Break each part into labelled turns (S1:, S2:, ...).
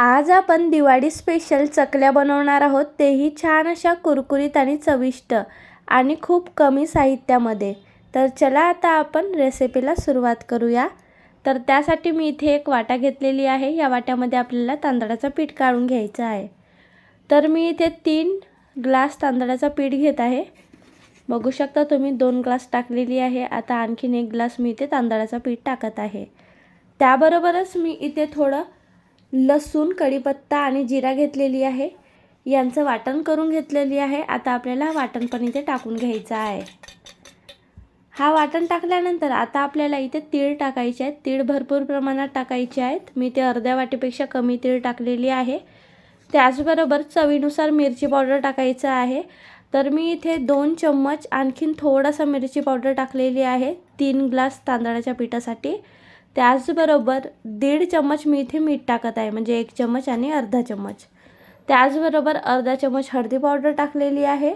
S1: आज आपण दिवाळी स्पेशल चकल्या बनवणार आहोत. तेही छान अशा कुरकुरीत आणि चविष्ट आणि खूप कमी साहित्यामध्ये. तर चला आता आपण रेसिपीला सुरुवात करूया. तर त्यासाठी मी इथे एक वाटा घेतलेली आहे. या वाट्यामध्ये आपल्याला तांदळाचं पीठ काढून घ्यायचं आहे. तर मी इथे तीन ग्लास तांदळाचं पीठ घेत आहे. बघू शकता तुम्ही दोन ग्लास टाकलेली आहे. आता आणखीन एक ग्लास मी इथे तांदळाचं पीठ टाकत आहे. त्याबरोबरच मी इथे थोडं लसूण कढीपत्ता आणि जिरा घेतलेली आहे. यांचं वाटण करून घेतलेली आहे. आता आपल्याला वाटण पण इथे टाकून घ्यायचं आहे. हा वाटण टाकल्यानंतर आता आपल्याला इथे तीळ टाकायचे आहेत. तीळ भरपूर प्रमाणात टाकायचे आहेत. मी ते अर्ध्या वाटीपेक्षा कमी तीळ टाकलेली आहे. त्याचबरोबर चवीनुसार मिरची पावडर टाकायचं आहे. तर मी इथे दोन चम्मच आणखीन थोडासा मिरची पावडर टाकलेली आहे. तीन ग्लास तांदळाच्या पिठासाठी. त्याचबरोबर दीड चम्मच मी इथे मीठ टाकत आहे म्हणजे एक चम्मच आणि अर्धा चम्मच. त्याचबरोबर अर्धा चम्मच हळदी पावडर टाकलेली आहे.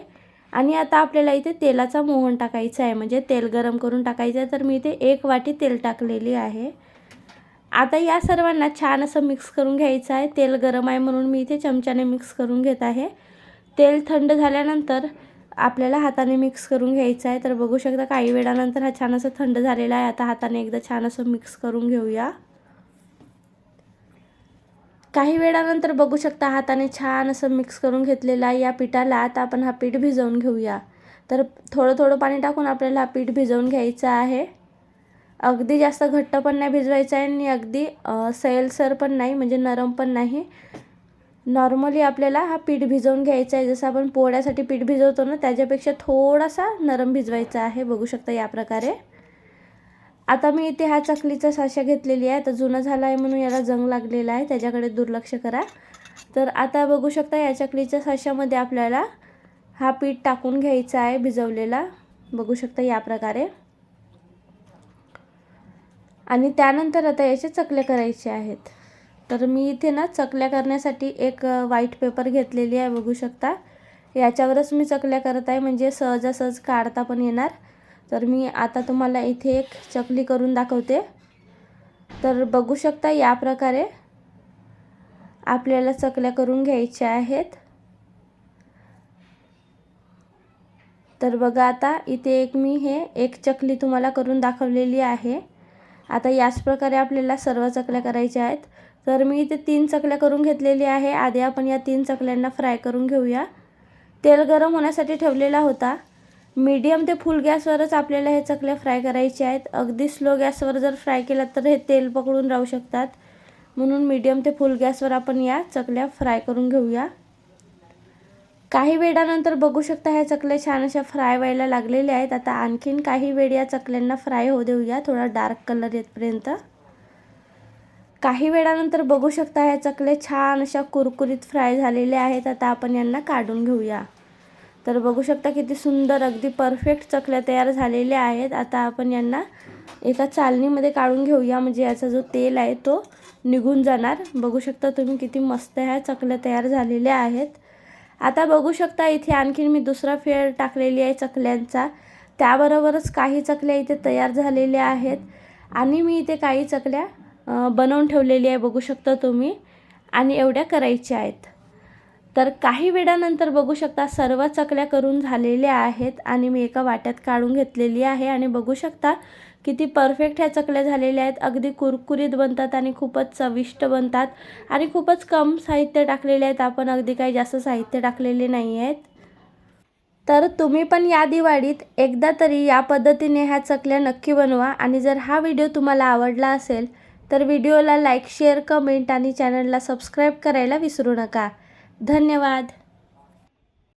S1: आणि आता आपल्याला इथे तेलाचा मोहन टाकायचा आहे म्हणजे तेल गरम करून टाकायचं आहे. तर मी इथे एक वाटी तेल टाकलेली आहे. आता या सर्वांना छान असं मिक्स करून घ्यायचं आहे. तेल गरम आहे म्हणून मी इथे चमच्याने मिक्स करून घेत आहे. तेल थंड झाल्यानंतर आपल्याला हाताने मिक्स करून घ्यायचं आहे तर बघू शकता काही वेळानंतर हा छान असं थंड झालेला आहे. आता हाताने एकदा छान असं मिक्स करून घेऊया. काही वेळानंतर बघू शकता हाताने छान असं मिक्स करून घेतलेला आहे या पिठाला. आता आपण हा पीठ भिजवून घेऊया. तर थोडं थोडं पाणी टाकून आपल्याला हा पीठ भिजवून घ्यायचं आहे. अगदी जास्त घट्ट पण नाही भिजवायचं आहे आणि अगदी सैलसर पण नाही म्हणजे नरम पण नाही. नॉर्मली आपल्याला हा पीठ भिजवून घ्यायचा आहे. जसं आपण पोळ्यासाठी पीठ भिजवतो ना त्याच्यापेक्षा थोडासा नरम भिजवायचा आहे. बघू शकता या प्रकारे. आता मी इथे हा चकलीचा साशा घेतलेली आहे. तर जुनं झाला आहे म्हणून याला जंग लागलेला आहे. त्याच्याकडे दुर्लक्ष करा. तर आता बघू शकता या चकलीच्या साशामध्ये आपल्याला हा पीठ टाकून घ्यायचा आहे भिजवलेला. बघू शकता या प्रकारे. आणि त्यानंतर आता याचे चकले करायचे आहेत. तर मी इथे ना चकल्या करण्यासाठी एक व्हाईट पेपर घेतलेली आहे बघू शकता. याच्यावरच मी चकल्या करत आहे म्हणजे सहजासहज काढता पण येणार. तर मी आता तुम्हाला इथे एक चकली करून दाखवते. तर बघू शकता या प्रकारे आपल्याला चकल्या करून घ्यायच्या आहेत. तर बघा आता इथे एक मी हे एक चकली तुम्हाला करून दाखवलेली आहे. आता याच प्रकारे आपल्याला सर्व चकल्या करायच्या आहेत. तर मी इथे तीन चकल्या करून घेतलेली आहे. आधी आपण या तीन चकल्यांना फ्राय करून घेऊया. तेल गरम होण्यासाठी ठेवलेला होता. मीडियम ते फुल गॅसवरच आपल्याला हे चकल्या फ्राय करायचे आहेत. अगदी स्लो गॅसवर जर फ्राय केलं तर हे तेल पकडून राहू शकतात. म्हणून मीडियम ते फुल गॅसवर आपण या चकल्या फ्राय करून घेऊया. काही वेळानंतर बघू शकता ह्या चकल्या छान अशा फ्राय व्हायला लागलेल्या आहेत. आता आणखीन काही वेळ या चकल्यांना फ्राय होऊ देऊया. थोडा डार्क कलर येतपर्यंत काही वेळानंतर बघू शकता ह्या चकले छान अशा कुरकुरीत फ्राय झालेल्या आहेत. आता आपण यांना काढून घेऊया. तर बघू शकता किती सुंदर अगदी परफेक्ट चकल्या तयार झालेल्या आहेत. आता आपण यांना एका चालणीमध्ये काढून घेऊया. म्हणजे याचा जो तेल आहे तो निघून जाणार. बघू शकता तुम्ही किती मस्त ह्या चकल्या तयार झालेल्या आहेत. आता बघू शकता इथे आणखीन मी दुसरा फेर टाकलेली आहे चकल्यांचा. त्याबरोबरच काही चकल्या इथे तयार झालेल्या आहेत. आणि मी इथे काही चकल्या बनवून ठेवलेली आहे बघू शकता तुम्ही. आणि एवढ्या करायच्या आहेत. तर काही वेळानंतर बघू शकता सर्व चकल्या करून झालेल्या आहेत आणि मी एका वाट्यात काढून घेतलेली आहे. आणि बघू शकता किती परफेक्ट ह्या चकल्या झालेल्या आहेत. अगदी कुरकुरीत बनतात आणि खूपच चविष्ट बनतात. आणि खूपच कम साहित्य टाकलेले आहेत. आपण अगदी काही जास्त साहित्य टाकलेले नाही आहेत. तर तुम्ही पण या दिवाळीत एकदा तरी या पद्धतीने ह्या चकल्या नक्की बनवा. आणि जर हा व्हिडिओ तुम्हाला आवडला असेल तर व्हिडिओला लाईक शेअर कमेंट आणि चॅनलला सबस्क्राईब करायला विसरू नका. धन्यवाद.